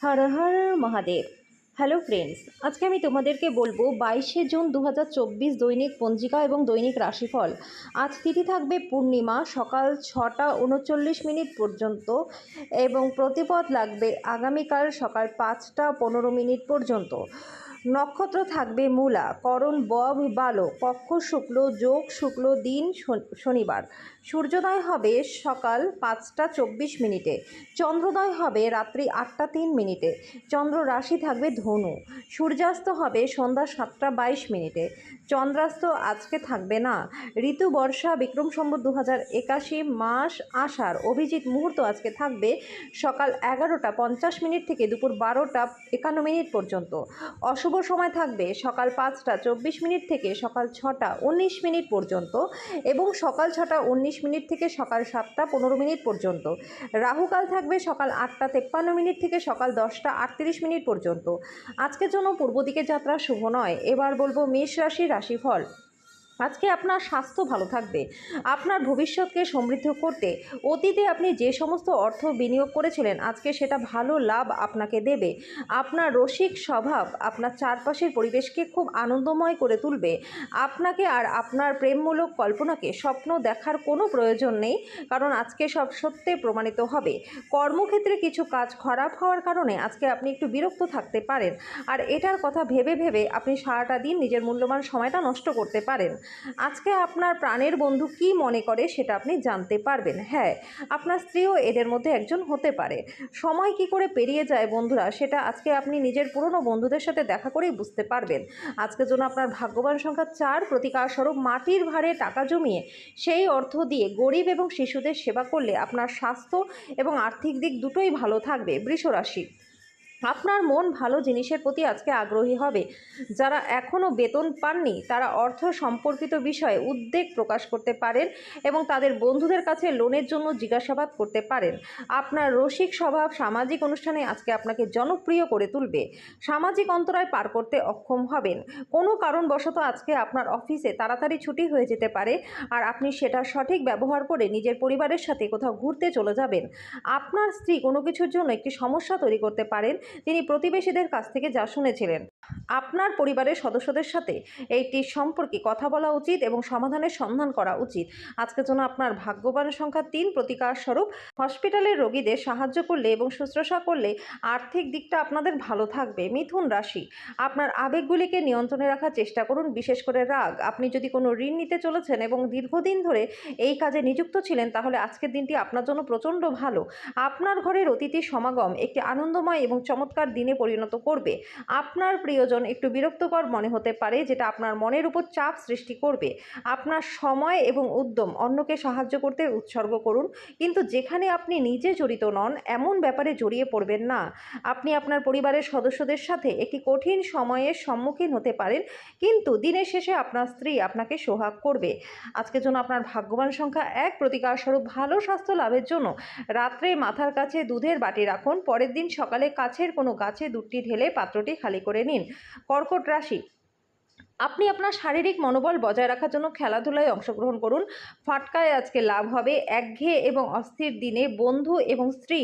হর Har Mahadev. Hello friends আজকে আমি তোমাদেরকে বলব বাইশে জুন দু হাজার চব্বিশ দৈনিক পঞ্জিকা এবং দৈনিক রাশিফল। আজ তিথি থাকবে পূর্ণিমা সকাল ছটা উনচল্লিশ মিনিট পর্যন্ত এবং প্রতিপদ লাগবে আগামীকাল সকাল পাঁচটা পনেরো মিনিট পর্যন্ত। নক্ষত্র থাকবে মূলা, করণ বব বালো পক্ষ শুক্ল, যোগ শুক্ল দিন শন- শনিবার। সূর্যোদয় হবে সকাল পাঁচটা চব্বিশ মিনিটে, চন্দ্রোদয় হবে রাত্রি আটটা তিন মিনিটে, চন্দ্র রাশি থাকবে ধনু। সূর্যাস্ত হবে সন্ধ্যা সাতটা বাইশ মিনিটে, চন্দ্রাস্ত আজকে থাকবে না। ঋতু বর্ষা বিক্রম সম্বত দু হাজার একাশি মাস আষাঢ়, অভিজিৎ মুহূর্ত আজকে থাকবে সকাল এগারোটা পঞ্চাশ মিনিট থেকে দুপুর বারোটা একান্ন মিনিট পর্যন্ত। অশুভ সময় থাকবে সকাল পাঁচটা চব্বিশ মিনিট থেকে সকাল ছটা উনিশ মিনিট পর্যন্ত এবং সকাল ছটা উনিশ মিনিট থেকে সকাল সাতটা পনেরো মিনিট পর্যন্ত। রাহুকাল থাকবে সকাল আটটা তেপ্পান্ন মিনিট থেকে সকাল দশটা আটত্রিশ মিনিট পর্যন্ত। আজকের জন্য পূর্ব দিকে যাত্রা শুভ নয়। এবার বলব মেষ রাশি রাশিফল। আজকে আপনার স্বাস্থ্য ভালো থাকবে। আপনার ভবিষ্যৎকে সমৃদ্ধ করতে অতীতে আপনি যে সমস্ত অর্থ বিনিয়োগ করেছিলেন, আজকে সেটা ভালো লাভ আপনাকে দেবে। আপনার রসিক স্বভাব আপনার চারপাশের পরিবেশকে খুব আনন্দময় করে তুলবে। আপনাকে আর আপনার প্রেমমূলক কল্পনাকে স্বপ্ন দেখার কোনো প্রয়োজন নেই, কারণ আজকে সব সত্যে প্রমাণিত হবে। কর্মক্ষেত্রে কিছু কাজ খারাপ হওয়ার কারণে আজকে আপনি একটু বিরক্ত থাকতে পারেন। আর এটার কথা ভেবে ভেবে আপনি সারাটা দিন নিজের মূল্যবান সময়টা নষ্ট করতে পারেন। আজকে আপনার প্রাণের বন্ধু কি মনে করে সেটা আপনি জানতে পারবেন। হ্যাঁ আপনার স্ত্রীও এদের মধ্যে একজন হতে পারে। সময় কি করে পেরিয়ে যায় বন্ধুরা সেটা আজকে আপনি নিজের পুরনো বন্ধুদের সাথে দেখা করেই বুঝতে পারবেন। আজকের জন্য আপনার ভাগ্যবান সংখ্যা চার, প্রতিকার স্বরূপ মাটির ভারে টাকা জমিয়ে সেই অর্থ দিয়ে গরিব এবং শিশুদের সেবা করলে আপনার স্বাস্থ্য এবং আর্থিক দিক দুটোই ভালো থাকবে। বৃষরাশি আপনার মন ভালো জিনিসের প্রতি আজকে আগ্রহী হবে। যারা এখনও বেতন পাননি, তারা অর্থ সম্পর্কিত বিষয়ে উদ্বেগ প্রকাশ করতে পারেন এবং তাদের বন্ধুদের কাছে লোনের জন্য জিজ্ঞাসাবাদ করতে পারেন। আপনার রসিক স্বভাব সামাজিক অনুষ্ঠানে আজকে আপনাকে জনপ্রিয় করে তুলবে। সামাজিক অন্তরায় পার করতে অক্ষম হবেন। কোনো কারণবশত আজকে আপনার অফিসে তাড়াতাড়ি ছুটি হয়ে যেতে পারে আর আপনি সেটা সঠিক ব্যবহার করে নিজের পরিবারের সাথে কোথাও ঘুরতে চলে যাবেন। আপনার স্ত্রী কোনো কিছুর জন্য একটি সমস্যা তৈরি করতে পারেন তিনি প্রতিবেশীদের কাছ থেকে যা শুনেছিলেন। আপনার পরিবারের সদস্যদের সাথে এইটি সম্পর্কে কথা বলা উচিত এবং সমাধানের সন্ধান করা উচিত। আজকের জন্য আপনার ভাগ্যবান সংখ্যা তিন প্রতিকার স্বরূপ। হসপিটালের রোগীদের সাহায্য করলে এবং শুশ্রূষা করলে আর্থিক দিকটা আপনাদের ভালো থাকবে। মিথুন রাশি, আপনার আবেগগুলিকে নিয়ন্ত্রণে রাখার চেষ্টা করুন, বিশেষ করে রাগ। আপনি যদি কোনো ঋণ নিতে চলেছেন এবং দীর্ঘদিন ধরে এই কাজে নিযুক্ত ছিলেন, তাহলে আজকের দিনটি আপনার জন্য প্রচণ্ড ভালো। আপনার ঘরের অতিথি সমাগম একটি আনন্দময় এবং চমৎকার দিনে পরিণত করবে। আপনার প্রিয়জন একটু বিরক্তকর মনে হতে পারে, যেটা আপনার মনের উপর চাপ সৃষ্টি করবে। আপনার সময় এবং উদ্যম অন্যকে সাহায্য করতে উৎসর্গ করুন। কিন্তু যেখানে আপনি নিজে জড়িত নন, এমন ব্যাপারে জড়িয়ে পড়বেন না। আপনি আপনার পরিবারের সদস্যদের সাথে একটি কঠিন সময়ের সম্মুখীন হতে পারেন, কিন্তু দিনের শেষে আপনার স্ত্রী আপনাকে সোহাগ করবে। আজকের জন্য আপনার ভাগ্যবান সংখ্যা এক। প্রতিকার স্বরূপ ভালো স্বাস্থ্য লাভের জন্য রাত্রে মাথার কাছে দুধের বাটি রাখুন। পরের দিন সকালে কাছের কোনো গাছে দুধটি ঢেলে পাত্রটি খালি করে নিন। কর্কট রাশি আপনি আপনার শারীরিক মনোবল বজায় রাখার জন্য খেলাধুলায় অংশগ্রহণ করুন। ফাটকায় আজকে লাভ হবে একঘেয়ে এবং অস্থির দিনে বন্ধু এবং স্ত্রী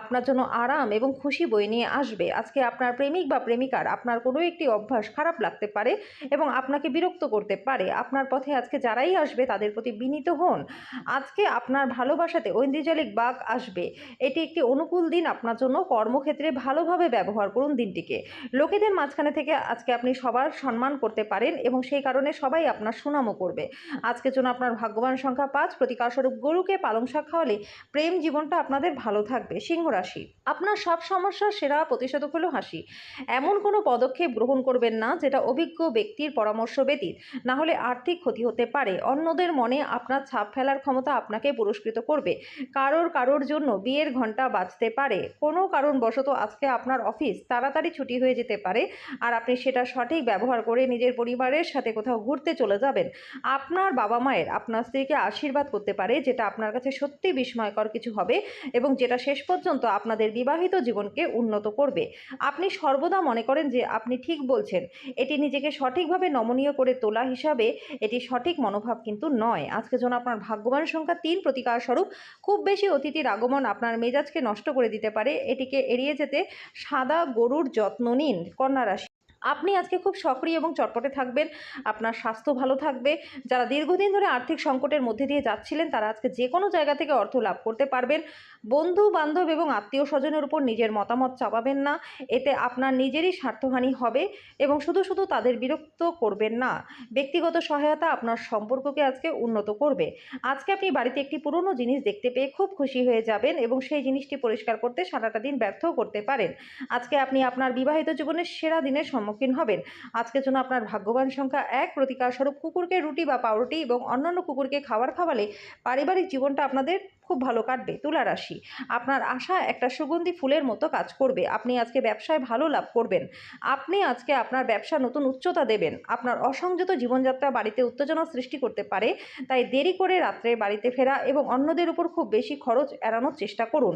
আপনার জন্য আরাম এবং খুশি বয়ে নিয়ে আসবে। আজকে আপনার প্রেমিক বা প্রেমিকার আপনার কোনো একটি অভ্যাস খারাপ লাগতে পারে এবং আপনাকে বিরক্ত করতে পারে। আপনার পথে আজকে যারাই আসবে তাদের প্রতি বিনীত হন। আজকে আপনার ভালোবাসাতে ঐন্দ্রিজালিক বাঘ আসবে। এটি একটি অনুকূল দিন আপনার জন্য। কর্মক্ষেত্রে ভালোভাবে ব্যবহার করুন দিনটিকে। লোকেদের মাঝখানে থেকে আজকে আপনি সবার সম্মান করতে পারেন। এবং সেই কারণে সবাই আপনার সুনামও করবে। আজকের জন্য আপনার ভাগ্যবান সংখ্যা পাঁচ। প্রতিকারস্বরূপ গরুকে পালং শাক খাওয়ালে প্রেম জীবনটা আপনাদের ভালো থাকবে। সিংহ রাশি, আপনার সব সমস্যার সেরা প্রতিষেধক হলো হাসি। এমন কোনো পদক্ষেপ গ্রহণ করবেন না যেটা অভিজ্ঞ ব্যক্তির পরামর্শ ব্যতীত। না হলে আর্থিক ক্ষতি হতে পারে। অন্যদের মনে আপনার ছাপ ফেলার ক্ষমতা আপনাকে পুরস্কৃত করবে। কারোর কারোর জন্য বিয়ের ঘণ্টা বাজতে পারে। কোনো কারণবশত আজকে আপনার অফিস তাড়াতাড়ি ছুটি হয়ে যেতে পারে। আর আপনি সেটা সঠিক ব্যবহার করে নিজের পরিবারের সাথে কোথাও ঘুরতে চলে যাবেন, আপনার বাবা মায়ের, আপনার স্ত্রীকে আশীর্বাদ করতে পারে, যেটা আপনার কাছে সত্যি বিস্ময়কর কিছু হবে এবং যেটা শেষ পর্যন্ত আপনাদের বিবাহিত জীবনকে উন্নত করবে। আপনি সর্বদা মনে করেন যে আপনি ঠিক বলছেন, এটি নিজেকে সঠিকভাবে নমনীয় করে তোলা হিসাবে এটি সঠিক মনোভাব কিন্তু নয়। আজকে যেন আপনার ভাগ্যবান সংখ্যা তিন প্রতিকার স্বরূপ খুব বেশি অতিথির আগমন আপনার মেজাজকে নষ্ট করে দিতে পারে, এটিকে এড়িয়ে যেতে সাদা গরুর যত্ন নিন, কন্যা রাশি আপনি আজকে খুব সক্রিয় এবং চটপটে থাকবেন, আপনার স্বাস্থ্য ভালো থাকবে। যারা দীর্ঘদিন ধরে আর্থিক সংকটের মধ্যে দিয়ে যাচ্ছিলেন, তারা আজকে যে কোনো জায়গা থেকে অর্থ লাভ করতে পারবেন। বন্ধু বান্ধব এবং আত্মীয় স্বজনের উপর নিজের মতামত চাপাবেন না। এতে আপনার নিজেরই স্বার্থহানি হবে এবং শুধু শুধু তাদের বিরক্ত করবেন না। ব্যক্তিগত সহায়তা আপনার সম্পর্ককে আজকে উন্নত করবে। আজকে আপনি বাড়িতে একটি পুরনো জিনিস দেখতে পেয়ে খুব খুশি হয়ে যাবেন এবং সেই জিনিসটি পরিষ্কার করতে সারাটা দিন ব্যর্থ করতে পারেন। আজকে আপনি আপনার বিবাহিত জীবনের সেরা দিনের সম্মুখীন হবেন। আজকের জন্য আপনার ভাগ্যবান সংখ্যা এক প্রতিকার স্বরূপ কুকুরকে রুটি বা পাউরুটি এবং অন্যান্য কুকুরকে খাবার খাওয়ালে পারিবারিক জীবনটা আপনাদের খুব ভালো কাটবে, তুলা রাশি। আপনার আশা একটা সুগন্ধি ফুলের মতো কাজ করবে। আপনি আজকে ব্যবসায় ভালো লাভ করবেন। আপনি আজকে আপনার ব্যবসা নতুন উচ্চতা দেবেন। আপনার অসংযত জীবনযাত্রা বাড়িতে উত্তেজনা সৃষ্টি করতে পারে। তাই দেরি করে রাত্রে বাড়িতে ফেরা এবং অন্যদের উপর খুব বেশি খরচ এড়ানোর চেষ্টা করুন।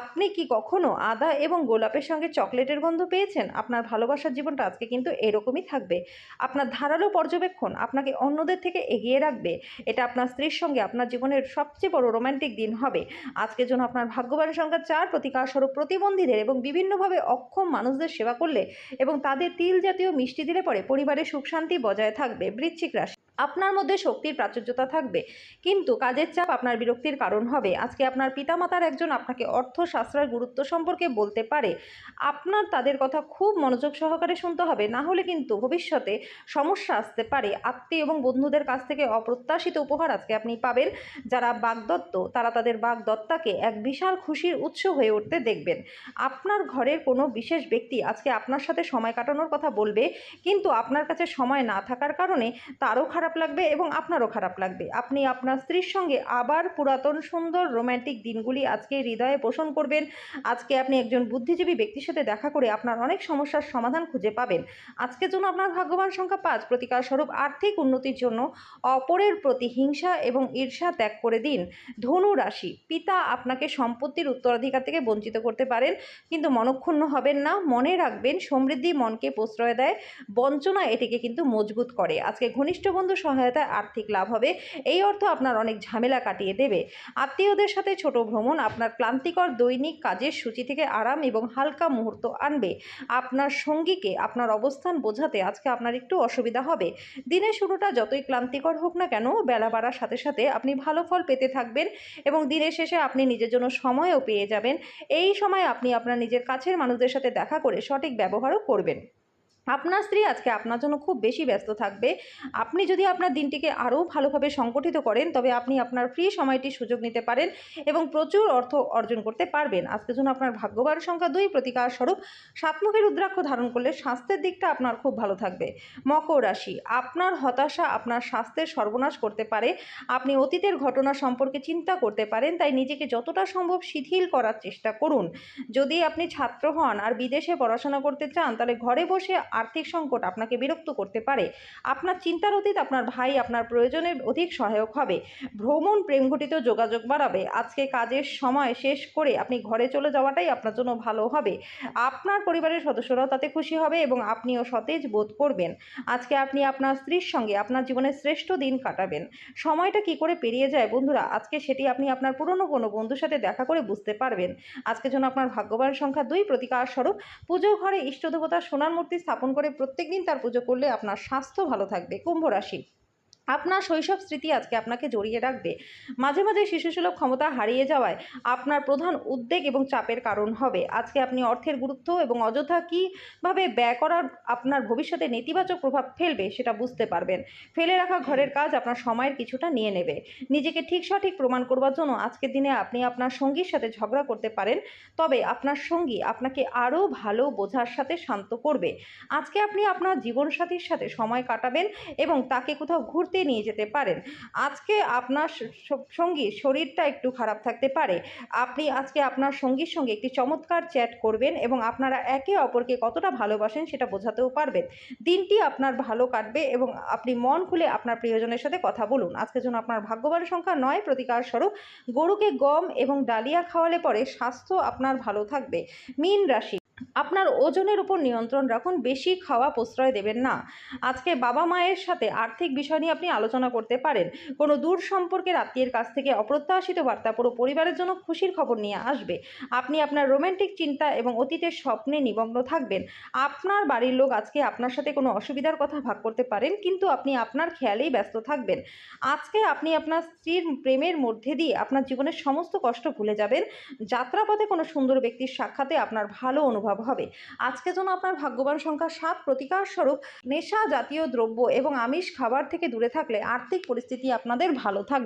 আপনি কি কখনো আদা এবং গোলাপের সঙ্গে চকলেটের গন্ধ পেয়েছেন? আপনার ভালোবাসার জীবনটা আজকে কিন্তু এরকমই থাকবে। আপনার ধারালো পর্যবেক্ষণ আপনাকে অন্যদের থেকে এগিয়ে রাখবে। এটা আপনার স্ত্রীর সঙ্গে আপনার জীবনের সবচেয়ে বড় রোমান্টিক দিন হবে। আজকের জন্য আপনার ভাগ্যবান সংখ্যা চার প্রতিকার স্বরূপ প্রতিবন্ধীদের এবং বিভিন্নভাবে অক্ষম মানুষদের সেবা করলে এবং তাদের তিল জাতীয় মিষ্টি দিলে পরে পরিবারের সুখ শান্তি বজায় থাকবে। বৃশ্চিক রাশি। আপনার মধ্যে শক্তির প্রাচুর্যতা থাকবে। কিন্তু কাজের চাপ আপনার বিরক্তির কারণ হবে। আজকে আপনার পিতামাতার একজন আপনাকে অর্থশাস্ত্রের গুরুত্ব সম্পর্কে বলতে পারে। আপনার তাদের কথা খুব মনোযোগ সহকারে শুনতে হবে। না হলে কিন্তু ভবিষ্যতে সমস্যা আসতে পারে। আত্মীয় এবং বন্ধুদের কাছ থেকে অপ্রত্যাশিত উপহার আজকে আপনি পাবেন। যারা বাগদত্ত, তারা তাদের বাগদত্তাকে এক বিশাল খুশির উৎস হয়ে উঠতে দেখবেন। আপনার ঘরের কোনো বিশেষ ব্যক্তি আজকে আপনার সাথে সময় কাটানোর কথা বলবে। কিন্তু আপনার কাছে সময় না থাকার কারণে তারও খারাপ লাগবে এবং আপনারও খারাপ লাগবে। আপনি আপনার স্ত্রীর সঙ্গে আবার পুরাতন সুন্দর রোম্যান্টিক দিনগুলি আজকে হৃদয়ে পোষণ করবেন। আজকে আপনি একজন বুদ্ধিজীবী ব্যক্তির সাথে দেখা করে আপনার অনেক সমস্যার সমাধান খুঁজে পাবেন। আজকের জন্য আপনার ভাগ্যবান সংখ্যা পাঁচ। প্রতিকার স্বরূপ আর্থিক উন্নতির জন্য অপরের প্রতি হিংসা এবং ঈর্ষা ত্যাগ করে দিন। ধনু রাশি, পিতা আপনাকে সম্পত্তির উত্তরাধিকার থেকে বঞ্চিত করতে পারেন, কিন্তু মনক্ষুণ্ণ হবেন না। মনে রাখবেন, সমৃদ্ধি মনকে প্রশ্রয় দেয়। বঞ্চনা এটিকে কিন্তু মজবুত করে। আজকে ঘনিষ্ঠ বন্ধু সহায়তায় আর্থিক লাভ হবে। এই অর্থ আপনার অনেক ঝামেলা কাটিয়ে দেবে। আত্মীয়দের সাথে ছোট ভ্রমণ আপনার ক্লান্তিকর দৈনিক কাজের সূচি থেকে আরাম এবং হালকা মুহূর্ত আনবে। আপনার সঙ্গীকে আপনার অবস্থান বোঝাতে আজকে আপনার একটু অসুবিধা হবে। দিনের শুরুটা যতই ক্লান্তিকর হোক না কেন, বেলা বাড়ার সাথে সাথে আপনি ভালো ফল পেতে থাকবেন এবং দিনের শেষে আপনি নিজের জন্য সময়ও পেয়ে যাবেন। এই সময় আপনি আপনার নিজের কাছের মানুষদের সাথে দেখা করে সঠিক ব্যবহারও করবেন। আপনার স্ত্রী আজকে আপনার জন্য খুব বেশি ব্যস্ত থাকবে। আপনি যদি আপনার দিনটিকে আরও ভালোভাবে সংগঠিত করেন, তবে আপনি আপনার ফ্রি সময়টির সুযোগ নিতে পারেন এবং প্রচুর অর্থ অর্জন করতে পারবেন। আজকের জন্য আপনার ভাগ্যবান সংখ্যা দুই প্রতিকার স্বরূপ সাতমুখী রুদ্রাক্ষ ধারণ করলে স্বাস্থ্যের দিকটা আপনার খুব ভালো থাকবে। মকর রাশি, আপনার হতাশা আপনার স্বাস্থ্যের সর্বনাশ করতে পারে। আপনি অতীতের ঘটনা সম্পর্কে চিন্তা করতে পারেন, তাই নিজেকে যতটা সম্ভব শিথিল করার চেষ্টা করুন। যদি আপনি ছাত্র হন আর বিদেশে পড়াশোনা করতে চান, তাহলে ঘরে বসে আর্থিক সংকট আপনাকে বিরক্ত করতে পারে। আপনার চিন্তার অতীত আপনার ভাই আপনার প্রয়োজনের অধিক সহায়ক হবে। ভ্রমণ প্রেমঘটিত যোগাযোগ বাড়াবে। আজকে কাজের সময় শেষ করে আপনি ঘরে চলে যাওয়াটাই আপনার জন্য ভালো হবে। আপনার পরিবারের সদস্যরাও তাতে খুশি হবে এবং আপনিও সতেজ বোধ করবেন। আজকে আপনি আপনার স্ত্রীর সঙ্গে আপনার জীবনের শ্রেষ্ঠ দিন কাটাবেন। সময়টা কি করে পেরিয়ে যায় বন্ধুরা? আজকে সেটি আপনি আপনার পুরনো কোনো বন্ধুর সাথে দেখা করে বুঝতে পারবেন। আজকে জন্য আপনার ভাগ্যবান সংখ্যা দুই প্রতিকার স্বরূপ। পুজো ঘরে ইষ্ট দেবতা সোনার মূর্তি স্থাপন করে প্রত্যেকদিন তার পুজো করলে আপনার স্বাস্থ্য ভালো থাকবে। কুম্ভ রাশি। আপনার শৈশব স্মৃতি আজকে আপনাকে জড়িয়ে রাখবে। মাঝে মাঝে শিশুসুলভ ক্ষমতা হারিয়ে যাওয়ায় আপনার প্রধান উদ্বেগ এবং চাপের কারণ হবে। আজকে আপনি অর্থের গুরুত্ব এবং অযথা কীভাবে ব্যয় করার আপনার ভবিষ্যতে নেতিবাচক প্রভাব ফেলবে সেটা বুঝতে পারবেন। ফেলে রাখা ঘরের কাজ আপনার সময়ের কিছুটা নিয়ে নেবে। নিজেকে ঠিক সঠিক প্রমাণ করবার জন্য আজকের দিনে আপনি আপনার সঙ্গীর সাথে ঝগড়া করতে পারেন, তবে আপনার সঙ্গী আপনাকে আরও ভালো বোঝার সাথে শান্ত করবে। আজকে আপনি আপনার জীবনসাথীর সাথে সময় কাটাবেন এবং তাকে কোথাও ঘুরতে ঘুরতে নিয়ে যেতে পারেন। আজকে আপনার স- স- শরীরটা একটু খারাপ থাকতে পারে। আপনি আজকে আপনার সঙ্গীর সঙ্গে একটি চমৎকার চ্যাট করবেন এবং আপনারা একে অপরকে কতটা ভালোবাসেন সেটা বোঝাতেও পারবেন। দিনটি আপনার ভালো কাটবে এবং আপনি মন খুলে আপনার প্রিয়জনের সাথে কথা বলুন। আজকের জন্য আপনার ভাগ্যবান সংখ্যা নয়, প্রতিকার স্বরূপ গরুকে গম এবং ডালিয়া খাওয়ালে পরে স্বাস্থ্য আপনার ভালো থাকবে। মীন রাশি আপনার ওজনের উপর নিয়ন্ত্রণ রাখুন, বেশি খাওয়া প্রশ্রয় দেবেন না। আজকে বাবা মায়ের সাথে আর্থিক বিষয় নিয়ে আপনি আলোচনা করতে পারেন। কোনো দূর সম্পর্কের আত্মীয়ের কাছ থেকে অপ্রত্যাশিত বার্তা পুরো পরিবারের জন্য খুশির খবর নিয়ে আসবে। আপনি আপনার রোমান্টিক চিন্তা এবং অতীতের স্বপ্নে নিমগ্ন থাকবেন। আপনার বাড়ির লোক আজকে আপনার সাথে কোনো অসুবিধার কথা ভাগ করতে পারেন, কিন্তু আপনি আপনার খেয়ালেই ব্যস্ত থাকবেন। আজকে আপনি আপনার স্ত্রীর প্রেমের মধ্যে দিয়ে আপনার জীবনের সমস্ত কষ্ট ভুলে যাবেন। যাত্রাপথে কোনো সুন্দর ব্যক্তির সাক্ষাতে আপনার ভালো অনুভব হবে। আজকে যেন আপনার ভাগ্যবান সংখ্যা সাত প্রতিকার স্বরূপ নেশা জাতীয় দ্রব্য এবং আমিষ খাবার থেকে দূরে থাকলে আর্থিক পরিস্থিতি আপনাদের ভালো থাকবে।